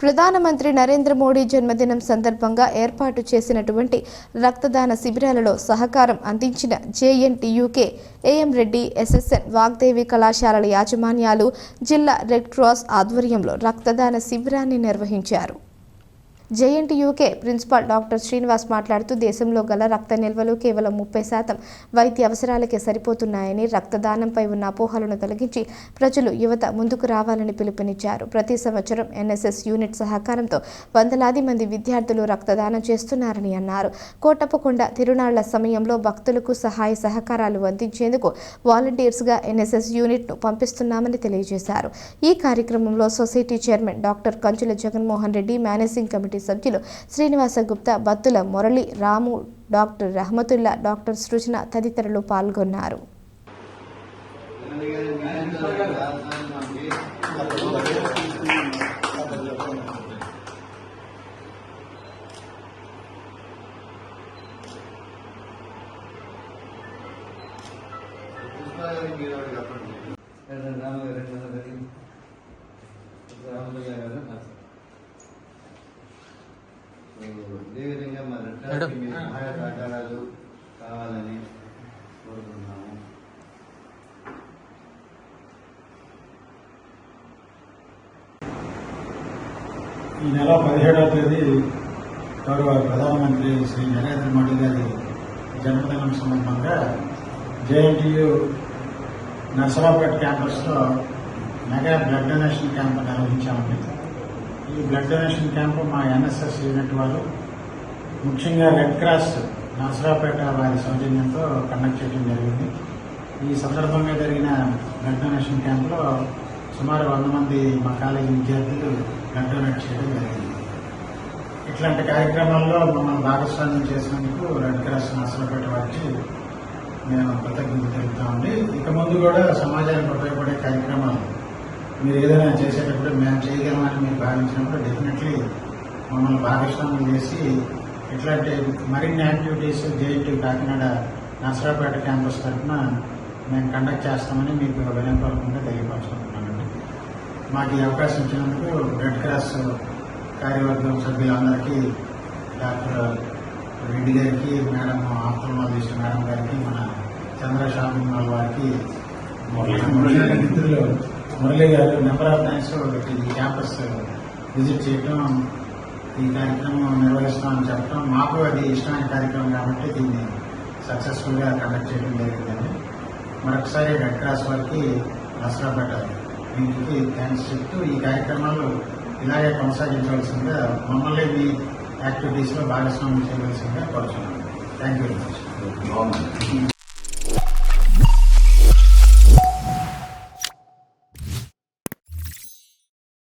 ప్రధానమంత్రి నరేంద్ర మోడీ జన్మదినం సందర్భంగా ఏర్పాటు చేసినటువంటి రక్తదాన శిబిరాలలో సహకారం అందించిన JNTUK AM Reddy SSN Vagdevi కళాశాలల యాజమాన్యాలు జిల్లా రెడ్ క్రాస్ ఆధ్వర్యంలో రక్తదాన శిబిరాన్ని నిర్వహించారు. జేఎన్టీయూకే ప్రిన్సిపాల్ డాక్టర్ శ్రీనివాస్ మాట్లాడుతూ దేశంలో గల రక్త నిల్వలు కేవలం ముప్పై శాతం వైద్య అవసరాలకే సరిపోతున్నాయని రక్తదానంపై ఉన్న అపోహలను తొలగించి ప్రజలు యువత ముందుకు రావాలని పిలుపునిచ్చారు. ప్రతి సంవత్సరం ఎన్ఎస్ఎస్ యూనిట్ సహకారంతో వందలాది మంది విద్యార్థులు రక్తదానం చేస్తున్నారని అన్నారు. కోటప్పకొండ తిరునాళ్ళ సమయంలో భక్తులకు సహాయ సహకారాలు అందించేందుకు వాలంటీర్స్గా ఎన్ఎస్ఎస్ యూనిట్ను పంపిస్తున్నామని తెలియజేశారు. ఈ కార్యక్రమంలో society chairman doctor Kanchula Jaganmohan Reddy managing committee సభ్యులు శ్రీనివాస గుప్తా బత్తుల మురళి రాము డాక్టర్ రహమతుల్లా డాక్టర్ సృజన తదితరులు పాల్గొన్నారు. అదేవిధంగా మా రిటైర్కి మీ సహాయ సహకారాలు కావాలని కోరుతున్నాము ఈ నెల పదిహేడవ తేదీ గౌరవ ప్రధానమంత్రి శ్రీ నరేంద్ర మోడీ గారి జన్మదినం సందర్భంగా జేఎన్టీయు నర్సరావుపేట క్యాంపస్లో మెగా బ్లడ్ డొనేషన్ క్యాంప్ నిర్వహించామండి. ఈ బ్లడ్ డొనేషన్ క్యాంపు మా ఎన్ఎస్ఎస్ యూనిట్ వారు ముఖ్యంగా రెడ్ క్రాస్ నర్సరాపేట వారి సౌజన్యంతో కండక్ట్ చేయడం జరిగింది. ఈ సందర్భంగా జరిగిన బ్లడ్ డొనేషన్ క్యాంపులో సుమారు వంద మంది మా కాలేజీ విద్యార్థులు బ్లడ్ డొనేట్ చేయడం జరిగింది. ఇట్లాంటి కార్యక్రమాల్లో మమ్మల్ని భాగస్వామ్యం చేసినందుకు రెడ్ క్రాస్ నర్సరాపేట వారికి మేము కృతజ్ఞత తెలుపుతామండి ఇక ముందు కూడా సమాజానికి ఉపయోగపడే కార్యక్రమాలు మీరు ఏదైనా చేసేటప్పుడు మేము చేయగలమని మీరు భావించినప్పుడు డెఫినెట్లీ మమ్మల్ని భాగస్వామ్యం చేసి ఇట్లాంటి మరిన్ని activities JNT Kakinada Narasaraopet campus తరఫున మేము కండక్ట్ చేస్తామని మీకు వినపడకుండా తెలియపరచుకుంటున్నానండి. మాకు ఈ అవకాశం ఇచ్చినందుకు రెడ్ క్రాస్ కార్యవర్గం సభ్యులందరికీ డాక్టర్ రెడ్డి గారికి మేడం ఆఫ్టర్మాలజిస్ట్ మేడం గారికి మన చంద్ర షాపింగ్ మాల్ వారికి మిత్రులు. Murali garu number of times ఈ క్యాంపస్ విజిట్ చేయటం ఈ కార్యక్రమం నిర్వహిస్తామని చెప్పడం మాకు అది ఇష్టమైన కార్యక్రమం కాబట్టి దీన్ని సక్సెస్ఫుల్గా కండక్ట్ చేయడం జరిగిందని మరొకసారి రెడ్ క్రాస్ వారికి నసరాపేట దీనికి థ్యాంక్స్ చెప్తూ ఈ కార్యక్రమాలు ఇలాగే కొనసాగించవలసిందిగా మమ్మల్ని మీ యాక్టివిటీస్లో భాగస్వామ్యం చేయవలసిందిగా కోరుతున్నాను థ్యాంక్ యూ వెరీ మచ్